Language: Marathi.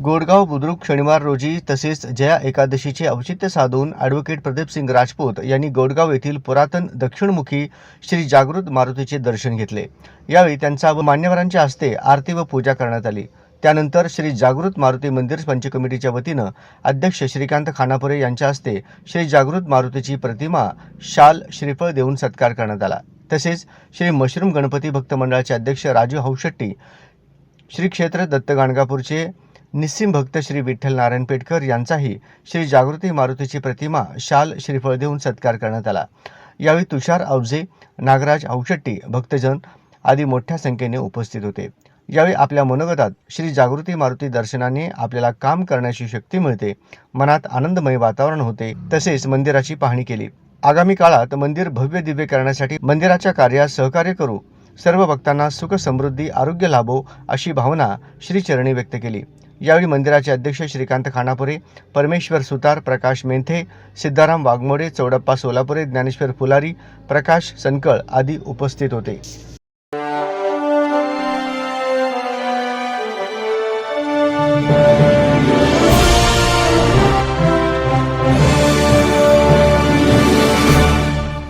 गोडगाव बुद्रुक शनिवार रोजी तसेच जया एकादशीचे औचित्य साधून ॲडव्होकेट प्रदीप सिंग राजपूत यांनी गोडगाव येथील पुरातन दक्षिणमुखी श्री जागृत मारुतीचे दर्शन घेतले. यावेळी त्यांचा व मान्यवरांच्या हस्ते आरती व पूजा करण्यात आली. त्यानंतर श्री जागृत मारुती मंदिर पंचकमिटीच्या वतीनं अध्यक्ष श्रीकांत खानापुरे यांच्या हस्ते श्री जागृत मारुतीची प्रतिमा शाल श्रीफळ देऊन सत्कार करण्यात आला. तसेच श्री मशरूम गणपती भक्त मंडळाचे अध्यक्ष राजू हौशेट्टी श्री क्षेत्र दत्त गाणगापूरचे निस्सिम भक्त श्री विठ्ठल नारायण पेटकर यांचाही श्री जागृती मारुतीची प्रतिमा शाल श्रीफळ देऊन सत्कार करण्यात आला. यावेळी तुषार औजे नागराज औशट्टी भक्तजन आदी मोठ्या संख्येने उपस्थित होते. यावेळी आपल्या मनोगतात श्री जागृती मारुती दर्शनाने आपल्याला काम करण्याची शक्ती मिळते मनात आनंदमय वातावरण होते तसेच मंदिराची पाहणी केली. आगामी काळात मंदिर भव्य दिव्य करण्यासाठी मंदिराच्या कार्यात सहकार्य करू सर्व भक्तांना सुख समृद्धी आरोग्य लाभो अशी भावना श्रीचरणी व्यक्त केली. यावेळी मंदिराचे अध्यक्ष श्रीकांत खानापुरे परमेश्वर सुतार प्रकाश मेंथे सिद्धाराम वाघमोडे चौडप्पा सोलापुरे ज्ञानेश्वर फुलारी प्रकाश सनकळ आदी उपस्थित होते.